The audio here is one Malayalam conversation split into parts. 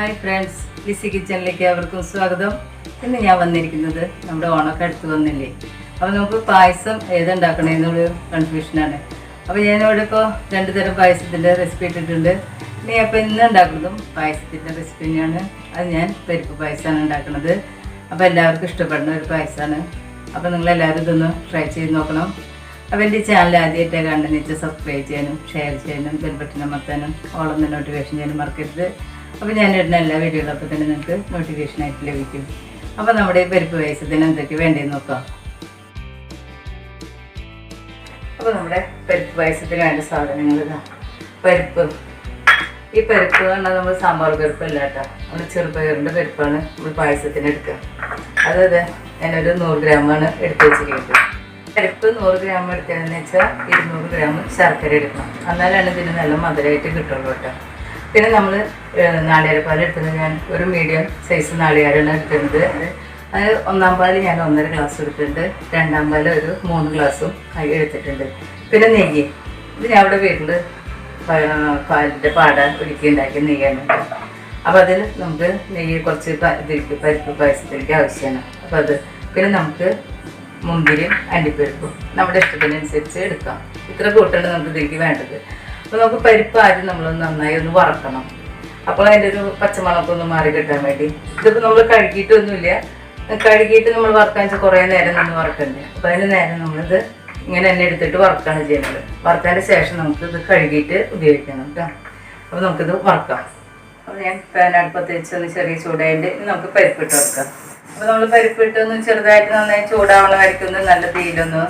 ഹായ് ഫ്രണ്ട്സ് ലിസി കിച്ചണിലേക്ക് അവർക്കും സ്വാഗതം. ഇന്ന് ഞാൻ വന്നിരിക്കുന്നത് നമ്മുടെ ഓണൊക്കെ അടുത്ത് വന്നില്ലേ? അപ്പോൾ നമുക്ക് പായസം ഏതുണ്ടാക്കണമെന്നൊരു കൺഫ്യൂഷനാണ് അപ്പോൾ ഞാനിവിടെ ഇപ്പോൾ രണ്ട് തരം പായസത്തിന്റെ റെസിപ്പി ഇട്ടിട്ടുണ്ട്. ഇനി അപ്പോൾ ഇന്ന് ഉണ്ടാക്കുന്നതും പായസത്തിന്റെ റെസിപ്പി തന്നെയാണ്. അത് ഞാൻ പരിപ്പ് പായസമാണ് ഉണ്ടാക്കുന്നത്. അപ്പോൾ എല്ലാവർക്കും ഇഷ്ടപ്പെടുന്ന ഒരു പായസമാണ്. അപ്പോൾ നിങ്ങളെല്ലാവരും ഇതൊന്ന് ട്രൈ ചെയ്ത് നോക്കണം. അപ്പോൾ എന്റെ ചാനൽ ആദ്യമായിട്ട് കണ്ടെന്ന് വെച്ചാൽ സബ്സ്ക്രൈബ് ചെയ്യാനും ഷെയർ ചെയ്യാനും ബെൽബട്ടൻ അമർത്താനും ഓളൊന്ന് നോട്ടിഫിക്കേഷൻ ചെയ്യാനും മറക്കരുത്. അപ്പോൾ ഞാൻ ഇടുന്ന എല്ലാ വീഡിയോകളും അപ്പോൾ തന്നെ നിങ്ങൾക്ക് നോട്ടിഫിക്കേഷൻ ആയിട്ട് ലഭിക്കും. അപ്പോൾ നമ്മുടെ ഈ പരിപ്പ് പായസത്തിന് എന്തൊക്കെ വേണ്ടതെന്ന് നോക്കാം. അപ്പോൾ നമ്മുടെ പരിപ്പ് പായസത്തിന് വേണ്ട സാധനങ്ങൾ ഇതാ. പരിപ്പ്. ഈ പരിപ്പ് പറഞ്ഞാൽ നമ്മൾ സാമ്പാർ പരിപ്പല്ല കേട്ടോ. നമ്മൾ ചെറുപയറിന്റെ പരിപ്പാണ് നമ്മൾ പായസത്തിന് എടുക്കുക. അതായത് ഞാനൊരു നൂറ് ഗ്രാമാണ് എടുത്ത് വെച്ചിരിക്കുന്നത്. പരിപ്പ് നൂറ് ഗ്രാം എടുത്തതെന്ന് വെച്ചാൽ ഇരുന്നൂറ് ഗ്രാം ശർക്കര എടുക്കണം. എന്നാലാണ് ഇതിന് നല്ല മധുരമായിട്ട് കിട്ടുള്ളൂ കേട്ടോ. പിന്നെ നമ്മൾ നാളികേരപ്പാൽ എടുത്തത് ഞാൻ ഒരു മീഡിയം സൈസ് നാളികേരമാണ് എടുക്കുന്നത് അത് ഒന്നാം പാൽ ഞാൻ ഒന്നര ഗ്ലാസ് എടുത്തിട്ടുണ്ട്. രണ്ടാം പാൽ ഒരു മൂന്ന് ഗ്ലാസും കൈ എടുത്തിട്ടുണ്ട്. പിന്നെ നെയ്യ്. ഇത് ഞാൻ ഇവിടെ വീട്ടിൽ പാലിന്റെ പാട ഒരുക്കി ഉണ്ടാക്കിയ നെയ്യാണ്. അപ്പോൾ അതിൽ നമുക്ക് നെയ്യ് കുറച്ച് ഇതിലേക്ക് പരിപ്പ് പായസത്തിലേക്ക് ആവശ്യമാണ്. അപ്പോൾ അത് പിന്നെ നമുക്ക് മുന്തിരിയും അണ്ടിപ്പരിപ്പും നമ്മുടെ ഇഷ്ടത്തിനനുസരിച്ച് എടുക്കാം. ഇത്ര കൂട്ടാണ് നമുക്ക് ഇതിലേക്ക് വേണ്ടത്. അപ്പോൾ നമുക്ക് പരിപ്പ് ആദ്യം നമ്മളൊന്ന് നന്നായി ഒന്ന് വറക്കണം. അപ്പോൾ അതിന്റെ ഒരു പച്ചമണമൊക്കെ ഒന്ന് മാറി കിട്ടാൻ വേണ്ടി. ഇതിപ്പോൾ നമ്മൾ കഴുകിയിട്ടൊന്നുമില്ല. കഴുകിയിട്ട് നമ്മൾ വറുക്കാൻ വെച്ചാൽ കുറേ നേരം നിന്ന് വറക്കണ്ടേ? അപ്പോൾ അതിന് നേരം നമ്മളിത് ഇങ്ങനെ തന്നെ എടുത്തിട്ട് വറക്കാണ് ചെയ്യുന്നത്. വറുത്തതിന്റെ ശേഷം നമുക്ക് ഇത് കഴുകിയിട്ട് ഉപയോഗിക്കണം കേട്ടോ. അപ്പോൾ നമുക്കിത് വറക്കാം. അപ്പോൾ ഞാൻ പാൻ അടുപ്പത്ത് വെച്ച് ഒന്ന് ചെറിയ ചൂടായിട്ട് നമുക്ക് പരിപ്പിട്ട് വറക്കാം അപ്പോൾ നമ്മൾ പരിപ്പിട്ട് ഒന്ന് ചെറുതായിട്ട് നന്നായി ചൂടാവണ വരയ്ക്കും ഒന്ന് നല്ല തീയിലൊന്ന്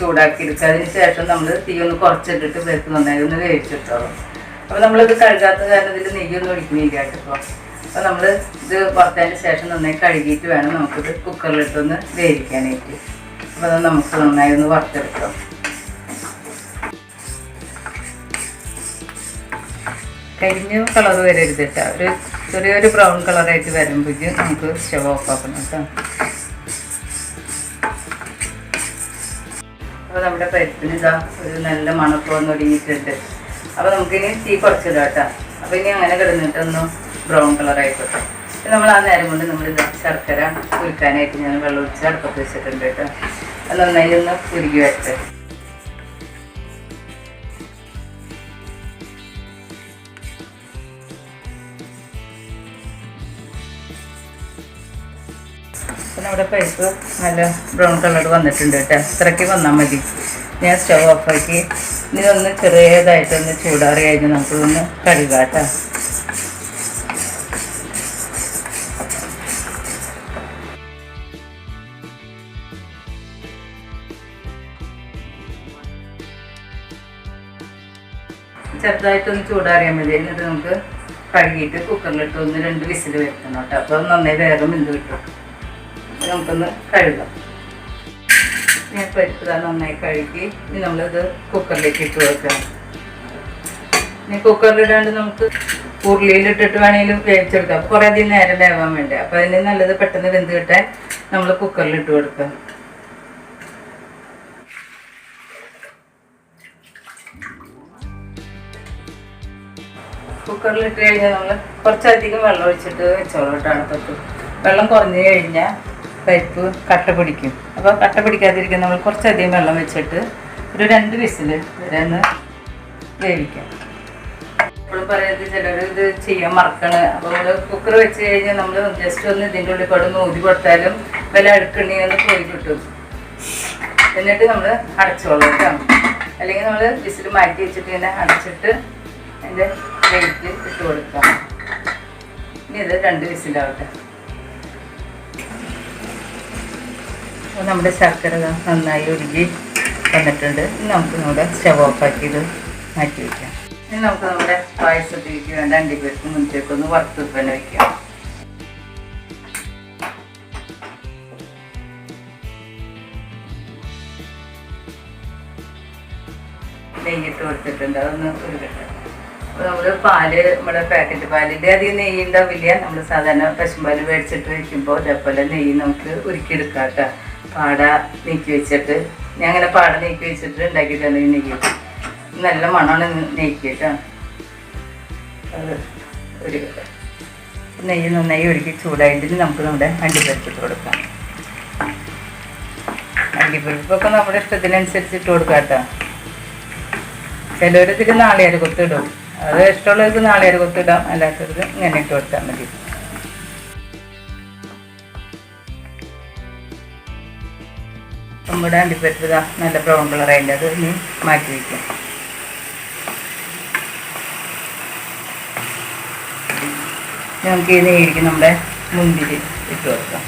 ചൂടാക്കി എടുക്കുക അതിന് ശേഷം നമ്മൾ തീ ഒന്ന് കുറച്ചിട്ടിട്ട് വെക്കുന്ന നന്നായി ഒന്ന് വേവിച്ചിട്ടോളും അപ്പോൾ നമ്മളിത് കഴുകാത്ത കാരണം ഇതിൽ നെയ്യൊന്നും ഒഴിക്കുന്നില്ല കേട്ടോ. അപ്പോൾ നമ്മൾ ഇത് പുറത്തതിന് ശേഷം നന്നായി കഴുകിയിട്ട് വേണം നമുക്കിത് കുക്കറിലിട്ടൊന്ന് വേവിക്കാനായിട്ട്. അപ്പോൾ അത് നമുക്ക് നന്നായി ഒന്ന് വറുത്തെടുക്കാം. കരിഞ്ഞ കളർ വരരുത് കേട്ടോ. ഒരു ചെറിയൊരു ബ്രൗൺ കളറായിട്ട് വരുമ്പോഴേക്കും നമുക്ക് സ്റ്റവ് ഓഫ് ആക്കണം കേട്ടോ. നമ്മുടെ പരിപ്പിന് ഇതാ ഒരു നല്ല മണക്ക് വന്ന് ഒടുങ്ങിയിട്ടുണ്ട് അപ്പോൾ നമുക്കിനി തീ കുറച്ചിടാം കേട്ടോ. അപ്പോൾ ഇനി അങ്ങനെ കിടന്നിട്ടൊന്ന് ബ്രൗൺ കളറായിക്കോട്ടെ പിന്നെ നമ്മൾ ആ നേരം കൊണ്ട് നമ്മൾ ഇതാ ശർക്കര കുരുക്കാനായിട്ട് ഞാൻ വെള്ളം ഒഴിച്ച് അടുപ്പത്ത് വെച്ചിട്ടുണ്ട് കേട്ടോ. അത് നന്നായി ഒന്ന് കുരുകി വരട്ടെ. പിന്നെ നമ്മുടെ പരിപ്പ് നല്ല ബ്രൗൺ കളർ വന്നിട്ടുണ്ട് കേട്ടോ. ഇത്രയ്ക്ക് വന്നാൽ മതി. ഞാൻ സ്റ്റവ് ഓഫാക്കി ഇനി ഒന്ന് ചെറിയതായിട്ടൊന്ന് ചൂടാറി കഴിഞ്ഞ് നമുക്കിതൊന്ന് കഴുകാം കേട്ടോ. ചെറുതായിട്ടൊന്ന് ചൂടാറിയാൽ മതി. എന്നിട്ട് നമുക്ക് കഴുകിയിട്ട് കുക്കറിലിട്ട് ഒന്ന് രണ്ട് വിസിൽ വരുത്തണം കേട്ടോ. അപ്പോൾ നന്നായി വേഗം എന്ത് കിട്ടും. നമുക്കൊന്ന് കഴുകാം. ഞാൻ പരിപ്പ് നന്നായി കഴുകി ഇനി നമ്മളിത് കുക്കറിലേക്ക് ഇട്ട് വെക്കാം ഇനി കുക്കറിലിടാണ്ട് നമുക്ക് ഉരുളിയിലിട്ടിട്ട് വേണമെങ്കിലും വേവിച്ചെടുക്കാം. കുറേ അധികം നേരം വേവാൻ വേണ്ടി. അപ്പോൾ അതിന് നല്ലത് പെട്ടെന്ന് വെന്ത് കിട്ടാൻ നമ്മൾ കുക്കറിലിട്ട് കൊടുക്കാം. കുക്കറിലിട്ട് കഴിഞ്ഞാൽ നമ്മൾ കുറച്ചധികം വെള്ളം ഒഴിച്ചിട്ട് വെച്ചോളൂ കേട്ടോ അടുപ്പത്ത്. വെള്ളം കുറഞ്ഞു കഴിഞ്ഞാൽ പരിപ്പ് കട്ട പിടിക്കും. അപ്പോൾ കട്ട പിടിക്കാതിരിക്കാൻ നമ്മൾ കുറച്ചധികം വെള്ളം വെച്ചിട്ട് ഒരു രണ്ട് വിസിൽ വരെ ഒന്ന് വേവിക്കാം. എപ്പോഴും പറയുന്നത് ചിലർ ഇത് ചെയ്യാൻ മറക്കണ്. അപ്പോൾ കുക്കർ വെച്ച് കഴിഞ്ഞാൽ നമ്മൾ ജസ്റ്റ് ഒന്ന് ഇതിന്റെ ഉള്ളിൽ കൂടെ ഒന്ന് ഊതി കൊടുത്താലും വില അടുക്കണ്ണി ഒന്ന് പോയി കിട്ടും. എന്നിട്ട് നമ്മൾ അടച്ചോളാം കേട്ടോ. അല്ലെങ്കിൽ നമ്മൾ വിസിൽ മാറ്റി വെച്ചിട്ട് ഇങ്ങനെ അടച്ചിട്ട് അതിന്റെ വെയിറ്റ് ഇട്ട് കൊടുക്കാം. ഇനി ഇത് രണ്ട് വിസിലാവട്ടെ. നമ്മുടെ ശർക്കര നന്നായി ഒരുങ്ങി വന്നിട്ടുണ്ട്. നമുക്ക് നമ്മുടെ സ്റ്റവ് ഓഫാക്കി ഇത് മാറ്റി വയ്ക്കാം ഇനി നമുക്ക് നമ്മുടെ പായസത്തിലേക്ക് വേണ്ട അണ്ടിപ്പരിപ്പ് മുൻപേക്ക് ഒന്ന് വറുത്ത് തന്നെ വയ്ക്കാം നെയ്യിട്ട് കൊടുത്തിട്ടുണ്ട്. അതൊന്ന് ഒരു കെട്ട് അപ്പോൾ നമ്മൾ പാൽ നമ്മുടെ പാക്കറ്റ് പാലിന്റെ അധികം നെയ്യ് ഉണ്ടാവില്ല. നമ്മൾ സാധാരണ പശുമ്പാൽ മേടിച്ചിട്ട് വയ്ക്കുമ്പോൾ അതേപോലെ നെയ്യ് നമുക്ക് ഉരുക്കിയെടുക്കാം കേട്ടോ. പാട നീക്കി വെച്ചിട്ട്. ഞാൻ അങ്ങനെ പാട നീക്കി വെച്ചിട്ട് ഉണ്ടാക്കിയിട്ടാണ് നീക്കി നല്ല മണമാണ് നെയ്ക്ക് കേട്ടോ. അത് ഒരു നെയ്യ് നന്നായി ഒരുക്കി ചൂടായിട്ട് നമുക്ക് നമ്മുടെ അണ്ടിപ്പരിപ്പ് ഇട്ട് കൊടുക്കാം. അണ്ടിപ്പരിപ്പൊക്കെ നമ്മുടെ ഇഷ്ടത്തിനനുസരിച്ച് ഇട്ട് കൊടുക്കാം കേട്ടോ. ഇതിൽ നാളികേര കൊത്തിടും. അത് ഇഷ്ടമുള്ളവർക്ക് നാളികേര കൊത്തിടാം അല്ലാത്തവർക്ക് ഇങ്ങനെ ഇട്ട് കൊടുത്താൽ മതി. അണ്ടിപ്പരിപ്പ് ഇതാ നല്ല ബ്രൗൺ കളർ അതിന്റെ അത് ഇനി മാറ്റി വയ്ക്കും നമുക്ക് ഈ നെയ്യിലേക്ക് നമ്മുടെ മുന്തിരി ഇട്ട് കൊടുക്കാം.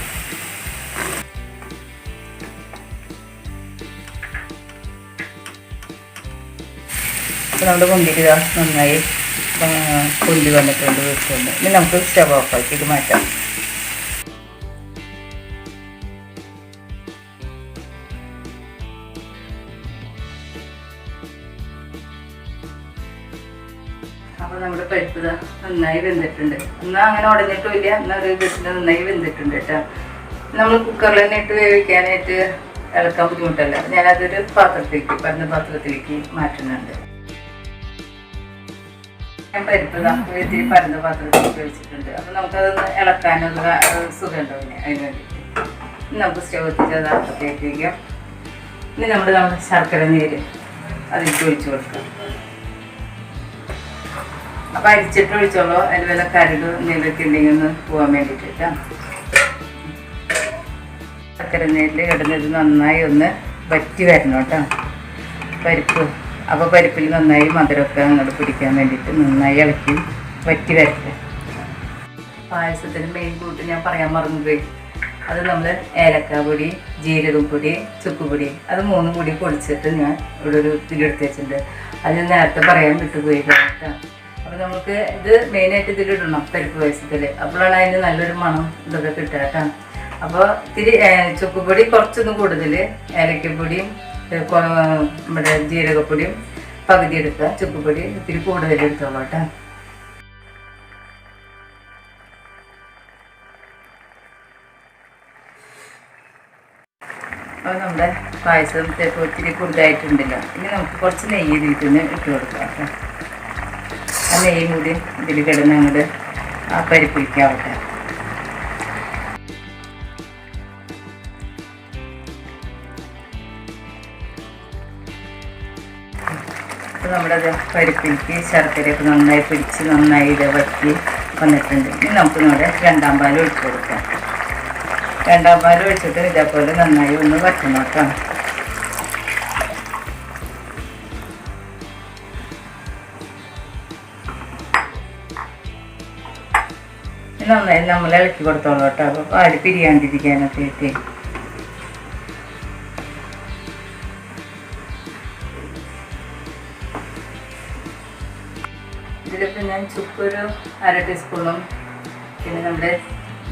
അപ്പോൾ നമ്മുടെ മുന്തിരി നന്നായി പൊന്തി വന്നിട്ടുണ്ട് വെച്ചിട്ടുണ്ട്. ഇനി നമുക്ക് സ്റ്റവ് ഓഫ് ആക്കി ഇത് മാറ്റാം. അപ്പോൾ നമ്മുടെ പരിപ്പ് നന്നായി വെന്തിട്ടുണ്ട്. എന്നാൽ അങ്ങനെ ഉടഞ്ഞിട്ടും ഇല്ല എന്നാൽ ഒരു വിധത്തിൽ നന്നായി വെന്തിട്ടുണ്ട് കേട്ടോ. നമ്മൾ കുക്കറിൽ തന്നെ ഇട്ട് വേവിക്കാനായിട്ട് ഇളക്കാൻ ബുദ്ധിമുട്ടല്ല. ഞാനതൊരു പാത്രത്തിലേക്ക് പറഞ്ഞ പാത്രത്തിലേക്ക് മാറ്റുന്നുണ്ട്. ഞാൻ പരിപ്പ് ഇതാ ഇത്തിരി പരന്ന പാത്രത്തിലേക്ക് വെച്ചിട്ടുണ്ട്. അപ്പോൾ നമുക്കതൊന്ന് ഇളക്കാനൊരു സുഖം ഉണ്ടാവില്ല അതിന് വേണ്ടിയിട്ട്? നമുക്ക് സ്റ്റവ് എത്തിച്ചത് അപ്പത്തേക്ക് വയ്ക്കാം ഇനി നമ്മൾ നമ്മുടെ ശർക്കര നീര് അതിലേക്ക് ഒഴിച്ചു കൊടുക്കാം. അപ്പൊ അരിച്ചിട്ട് ഒഴിച്ചോളൂ. അതിൽ വല്ല കരട് എന്തെങ്കിലുമൊക്കെ ഉണ്ടെങ്കിൽ ഒന്ന് പോകാൻ വേണ്ടിയിട്ടാ ശർക്കര നീരിൽ കിടന്നത് നന്നായി ഒന്ന് വറ്റി വരണം കേട്ടോ. പരിപ്പ്. അപ്പോൾ പരിപ്പിൽ നന്നായി മധുരമൊക്കെ അങ്ങോട്ട് പിടിക്കാൻ വേണ്ടിയിട്ട് നന്നായി ഇളക്കി വറ്റി വരട്ടെ. പായസത്തിന് മെയിൻ കൂട്ട് ഞാൻ പറയാൻ മറന്നുപോയി. അത് നമ്മൾ ഏലക്ക പൊടി ജീരകപ്പൊടി ചുക്കുപൊടി അത് മൂന്നും കൂടി പൊടിച്ചിട്ട് ഞാൻ ഇവിടെ ഒരു ഇതിലെടുത്ത് വെച്ചിട്ടുണ്ട്. അത് നേരത്തെ പറയാൻ വിട്ടുപോയി കേട്ടോ. അപ്പോൾ നമുക്ക് ഇത് മെയിനായിട്ട് ഇതിലിടണം പരിപ്പ് പായസത്തിൽ അപ്പോഴാണ് അതിന് നല്ലൊരു മണം ഇതൊക്കെ കിട്ടുക കേട്ടോ. അപ്പോൾ ഇത്തിരി ചുക്കുപൊടി കുറച്ചൊന്നും കൂടുതൽ ഏലക്കപ്പൊടിയും നമ്മുടെ ജീരകപ്പൊടിയും പകുതി എടുക്കുക. ചുക്കുപൊടി ഇത്തിരി കൂടുതൽ എടുത്തോളൂ കേട്ടോ. അപ്പോൾ നമ്മുടെ പായസം ചിലപ്പോൾ ഒത്തിരി കുറുതായിട്ടുണ്ടല്ലോ ഇനി നമുക്ക് കുറച്ച് നെയ്യ് ഇതിൽ ഇട്ട് കൊടുക്കാം കേട്ടോ. നെയ്യും കൂടി ഇതിൽ കിടന്ന് അങ്ങോട്ട് ആ പരിപ്പിക്കാവട്ടെ അപ്പോൾ നമ്മളത് പരിപ്പിക്ക് ശർക്കരയൊക്കെ നന്നായി പിടിച്ച് നന്നായി ഇത് വറ്റി വന്നിട്ടുണ്ട്. ഇനി നമുക്ക് നമ്മുടെ രണ്ടാം പാൽ ഒഴിച്ചു കൊടുക്കാം. രണ്ടാം പാൽ ഒഴിച്ചിട്ട് ഇതേപോലെ നന്നായി ഒന്ന് വറ്റണം കേട്ടോ. നന്നായി നമ്മൾ ഇളക്കി കൊടുത്തോളൂ കേട്ടോ. അപ്പോൾ പാൽ പിരിയാണ്ടിരിക്കാനൊക്കെ ആയിട്ട്. ഇതിലിപ്പോൾ ഞാൻ ചുക്കൊരു അര ടീസ്പൂണും പിന്നെ നമ്മുടെ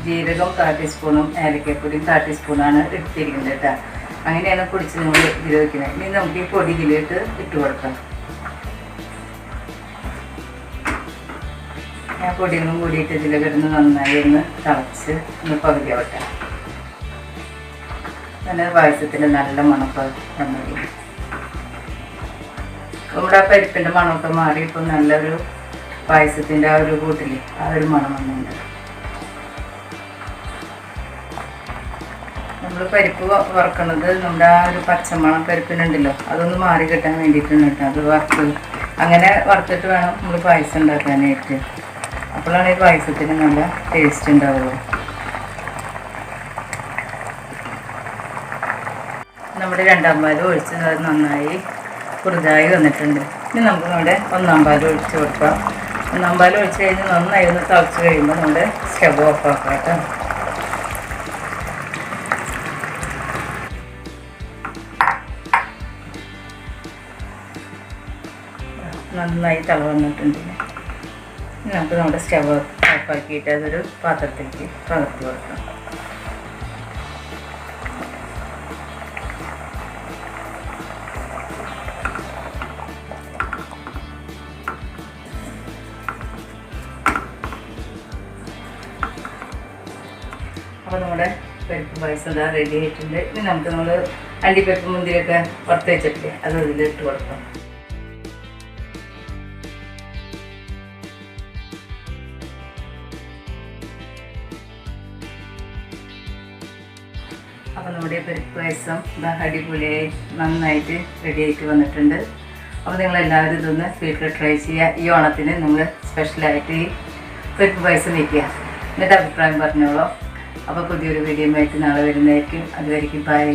ജീരകം കാ ടീസ്പൂണും ഏലക്കപ്പൊടിയും കാ ടീസ്പൂണാണ് എടുത്തിരിക്കുന്നത് കേട്ടോ. അങ്ങനെയാണ് പൊടിച്ച് നമ്മൾ ഇതിൽ വയ്ക്കുന്നത് ഇനി നമുക്ക് ഈ പൊടി ഇതിലിട്ട് ഇട്ട് കൊടുക്കാം. ഞാൻ പൊടികളും കൂടിയിട്ട് ഇതിൽ കിടന്ന് നന്നായി ഒന്ന് തിളച്ച് ഒന്ന് പകുതി ആവട്ടെ. നല്ല പായസത്തിന് നല്ല മണപ്പ് വന്നത് നമ്മുടെ ആ പരിപ്പിന്റെ മണമൊക്കെ മാറി ഇപ്പം നല്ലൊരു പായസത്തിന്റെ ആ ഒരു കൂട്ടിൽ ആ ഒരു മണം വന്നിട്ടുണ്ട്. നമ്മൾ പരിപ്പ് വറക്കുന്നത് നമ്മുടെ ആ ഒരു പച്ചമണം പരിപ്പിനുണ്ടല്ലോ അതൊന്ന് മാറി കിട്ടാൻ വേണ്ടിയിട്ടാണ് കേട്ടോ. അത് വറുത്ത് അങ്ങനെ വറുത്തിട്ട് വേണം നമ്മൾ പായസം ഉണ്ടാക്കാനായിട്ട്. അപ്പോഴാണ് ഈ പായസത്തിന് നല്ല ടേസ്റ്റ് ഉണ്ടാവുള്ളൂ നമ്മുടെ രണ്ടാം പാൽ ഒഴിച്ച് നന്നായി കുറുതായി വന്നിട്ടുണ്ട്. ഇനി നമുക്ക് നമ്മുടെ ഒന്നാം പാൽ ഒഴിച്ച് കൊടുക്കാം. ഒന്നാം പാൽ ഒഴിച്ച് കഴിഞ്ഞ് നന്നായി ഒന്ന് തിളച്ച് കഴിയുമ്പോൾ നമ്മുടെ സ്റ്റവ് ഓഫ് ആക്കാം കേട്ടോ. നന്നായി തിള വന്നിട്ടുണ്ട്. നമുക്ക് നമ്മുടെ സ്റ്റവ് ഓഫാക്കിയിട്ട് അതൊരു പാത്രത്തിലേക്ക് പകർത്തി കൊടുക്കാം. അപ്പോൾ നമ്മുടെ പരിപ്പ് പായസം ഇതാ റെഡി ആയിട്ടുണ്ട്. ഇനി നമുക്ക് നമ്മൾ അണ്ടിപ്പരിപ്പ് മുന്തിരിയൊക്കെ വറുത്ത് വെച്ചിട്ടില്ലേ അത് ഇതിലിട്ട് കൊടുക്കാം. അപ്പോൾ നമ്മുടെ പരിപ്പ് പായസം അടിപൊളിയായി നന്നായിട്ട് റെഡിയായിട്ട് വന്നിട്ടുണ്ട്. അപ്പോൾ നിങ്ങളെല്ലാവരും ഇതൊന്ന് വീട്ടിൽ ട്രൈ ചെയ്യുക. ഈ ഓണത്തിന് നമ്മൾ സ്പെഷ്യലായിട്ട് ഈ പരിപ്പ് പായസം വയ്ക്കുക എന്നിട്ട് അഭിപ്രായം പറഞ്ഞോളൂ. അപ്പോൾ പുതിയൊരു വീഡിയോ ആയിട്ട് നാളെ വരുന്നതായിരിക്കും. അതുവരെയ്ക്കും ബൈ